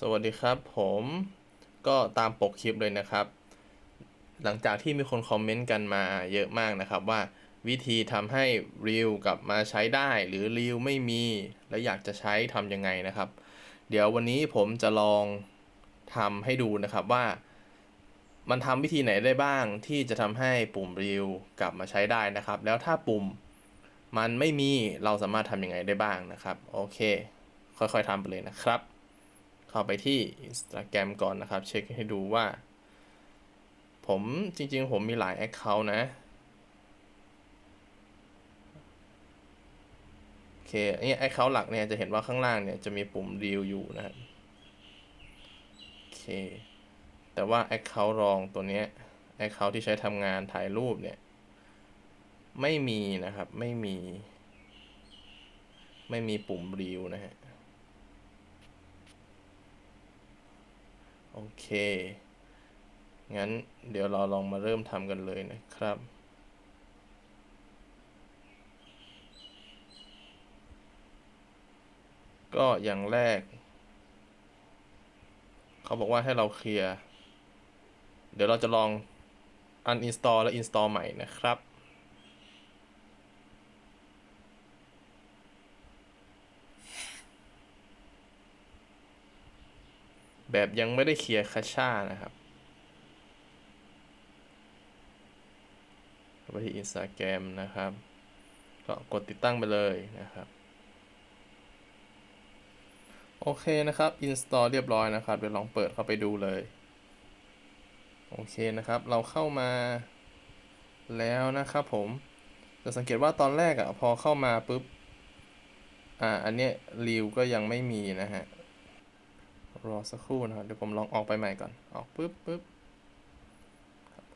สวัสดีครับผมก็ตามปกคลิปเลยนะครับ หลังจากที่มีคนคอมเมนต์กันมาเยอะมากนะครับว่าวิธีทำให้ Reel กลับมาใช้ได้หรือ Reel ไม่มี แล้วอยากจะใช้ทำยังไงนะครับ เดี๋ยววันนี้ผมจะลองทำให้ดูนะครับว่า มันทำวิธีไหนได้บ้างที่จะทำให้ปุ่ม Reel กลับมาใช้ได้นะครับ แล้วถ้าปุ่มมันไม่มีเราสามารถทำยังไงได้บ้างนะครับ โอเค ค่อยๆทำไปเลยนะครับ เข้าไปที่ Instagram ก่อนนะครับ เช็คให้ดูว่า ผมจริงๆ ผมมีหลาย Account นะ โอเคนนี้ Account หลักเนี่ยจะเห็นว่าข้างล่างเนี่ยจะมีปุ่ม Reel อยู่นะครับ โอเค แต่ว่า Account รองตัวเนี้ย Account ที่ใช้ทำงานถ่ายรูปเนี่ย ไม่มีนะครับ ไม่มี ไม่มีปุ่ม Reel นะฮะ โอเค งั้นเดี๋ยวเราลองมาเริ่มทำกันเลยนะครับ ก็อย่างแรก เขาบอกว่าให้เราเคลียร์ เดี๋ยวเราจะลอง uninstall และ install ใหม่นะครับ แบบยังไม่ได้เคลียร์คาช่านะครับไปที่ Instagram นะครับ ก็กดติดตั้งไปเลยนะครับ โอเคนะครับ install เรียบร้อยนะครับเดี๋ยวลองเปิดเข้าไปดูเลย โอเคนะครับ เราเข้ามาแล้วนะครับผมจะสังเกตว่าตอนแรกอะพอเข้ามาปุ๊บ อ่า อันเนี้ยรีวก็ยังไม่มีนะฮะ รอสักครู่นะครับ เดี๋ยวผมลองออกไปใหม่ก่อน ออกปุ๊บปุ๊บ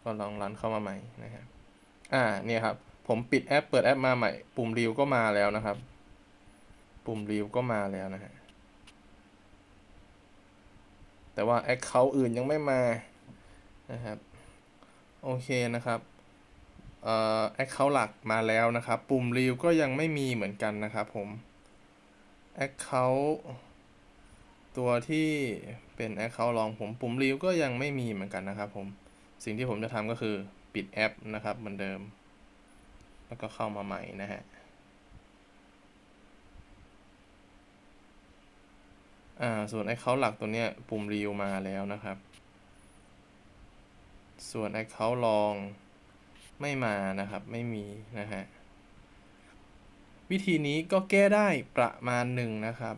ก็ลองรันเข้ามาใหม่นะครับ อ่า เนี่ยครับ ผมปิดแอป เปิดแอปมาใหม่ ปุ่มรีวก็มาแล้วนะครับ ปุ่มรีวก็มาแล้วนะฮะ แต่ว่า Account อื่นยังไม่มา นะครับ โอเคนะครับเอ่อ Account หลักมาแล้วนะครับ ปุ่มรีวก็ยังไม่มีเหมือนกันนะครับผม Account ตัวที่เป็น Account รองผมปุ่มรีวก็ยังไม่มีเหมือนกันนะครับผมสิ่งที่ผมจะทำก็คือปิดแอปนะครับเหมือนเดิม แล้วก็เข้ามาใหม่นะฮะอ่าส่วน Account หลักตัวเนี้ยปุ่มรีวมาแล้วนะครับ ส่วน Account รองไม่มานะครับไม่มีนะฮะวิธีนี้ก็แก้ได้ประมาณหนึ่งนะครับ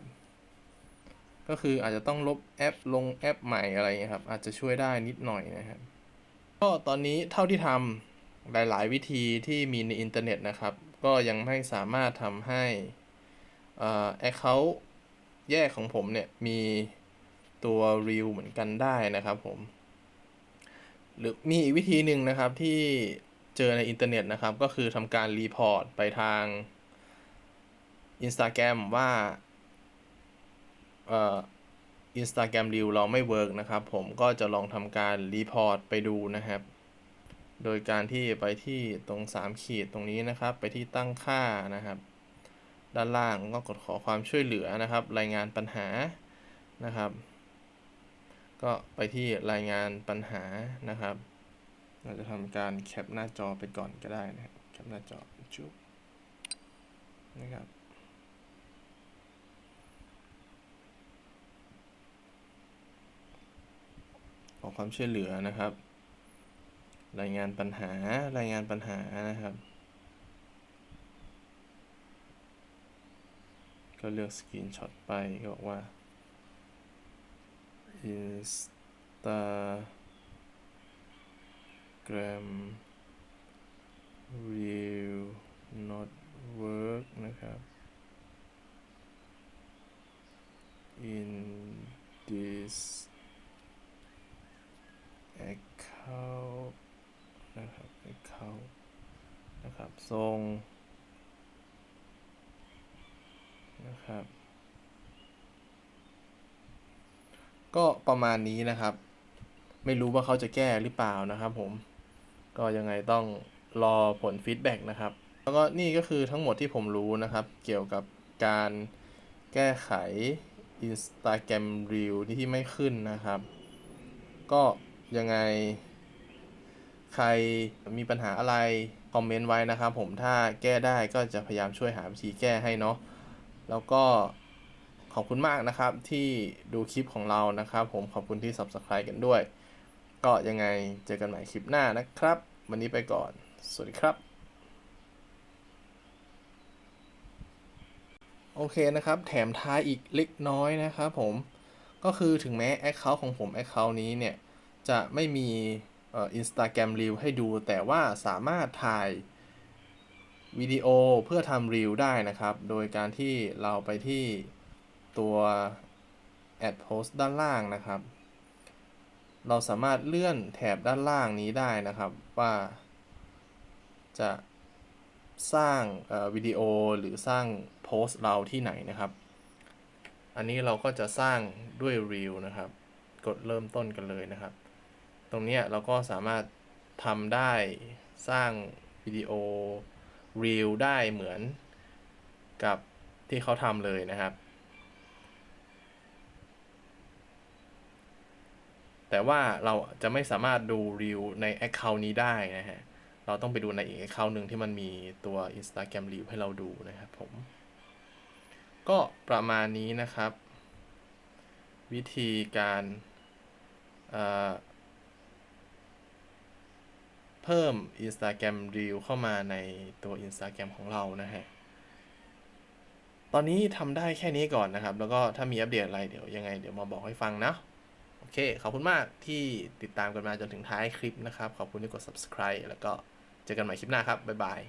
ก็คืออาจจะต้องลบแอปลงแอปใหม่อะไรเงี้ยครับ อาจจะช่วยได้นิดหน่อยนะครับ ก็ตอนนี้เท่าที่ทำหลาย ๆ วิธีที่มีในอินเทอร์เน็ตนะครับ ก็ยังไม่สามารถทำให้เอ่อ account แยกของผมเนี่ย มีตัว reel เหมือนกันได้นะครับผม หรือมีอีกวิธีหนึ่งนะครับที่เจอในอินเทอร์เน็ตนะครับ ก็คือทำการรีพอร์ตไปทาง Instagram ว่า อ่อ Instagram Reel เราไม่เวิร์กนะครับ ผมก็จะลองทำการรีพอร์ตไปดูนะครับ โดยการที่ไปที่ตรง 3 ขีดตรงนี้นะครับ ไปที่ตั้งค่านะครับ ด้านล่างก็กดขอความช่วยเหลือนะครับ รายงานปัญหานะครับ ก็ไปที่รายงานปัญหานะครับ เราจะทำการแคปหน้าจอไปก่อนก็ได้นะครับแคปหน้าจอจุ๊บนะครับ อความช่วยเหลือนะครับ รายงานปัญหารายงานปัญหานะครับ ก็เลือกสกรีนช็อตไปก็บอกว่า Instagram will not work นะครับ in this account นะครับ account นะครับทรงนะครับ ก็ประมาณนี้นะครับ ไม่รู้ว่าเขาจะแก้หรือเปล่านะครับ ผมก็ยังไงต้องรอผลฟีดแบ็กนะครับ แล้วก็นี่ก็คือทั้งหมดที่ผมรู้นะครับ เกี่ยวกับการแก้ไข Instagram Reel ที่ไม่ขึ้นนะครับ ก็ยังไง ใครมีปัญหาอะไรคอมเมนต์ไว้นะครับผมถ้าแก้ได้ก็จะพยายามช่วยหาวิธีแก้ให้เนาะแล้วก็ขอบคุณมากนะครับที่ดูคลิปของเรานะครับผมขอบคุณที่ Subscribe กันด้วย ก็ยังไงเจอกันใหม่คลิปหน้านะครับ วันนี้ไปก่อน สวัสดีครับ โอเคนะครับ แถมท้ายอีกเล็กน้อยนะครับผมก็คือถึงแม้ Account ของผม Account นี้เนี่ย จะไม่มี อ่อ Instagram Reel ให้ดู แต่ว่าสามารถถ่ายวิดีโอเพื่อทำ Reel ได้นะครับ โดยการที่เราไปที่ตัว Add Post ด้านล่างนะครับ เราสามารถเลื่อนแถบด้านล่างนี้ได้นะครับ ว่าจะสร้างวิดีโอหรือสร้างโพสต์เราที่ไหนนะครับ อันนี้เราก็จะสร้างด้วย Reel นะครับ กดเริ่มต้นกันเลยนะครับ ตรงนี้เราก็สามารถทำได้สร้างวิดีโอ Reel ได้เหมือนกับที่เขาทำเลยนะครับ แต่ว่าเราจะไม่สามารถดู Reel ใน Account นี้ได้นะฮะ เราต้องไปดูในอีก Account หนึ่งที่มันมีตัว Instagram Reel ให้เราดูนะครับผม ก็ประมาณนี้นะครับ วิธีการ เพิ่ม Instagram Reel เข้ามาในตัว Instagram ของเรานะฮะ ตอนนี้ทำได้แค่นี้ก่อนนะครับ แล้วก็ถ้ามีอัปเดตอะไรเดี๋ยวยังไงเดี๋ยวมาบอกให้ฟังนะ โอเค ขอบคุณมากที่ติดตามกันมาจนถึงท้ายคลิปนะครับ ขอบคุณที่กด subscribe แล้วก็เจอกันใหม่คลิปหน้าครับ บ๊ายบาย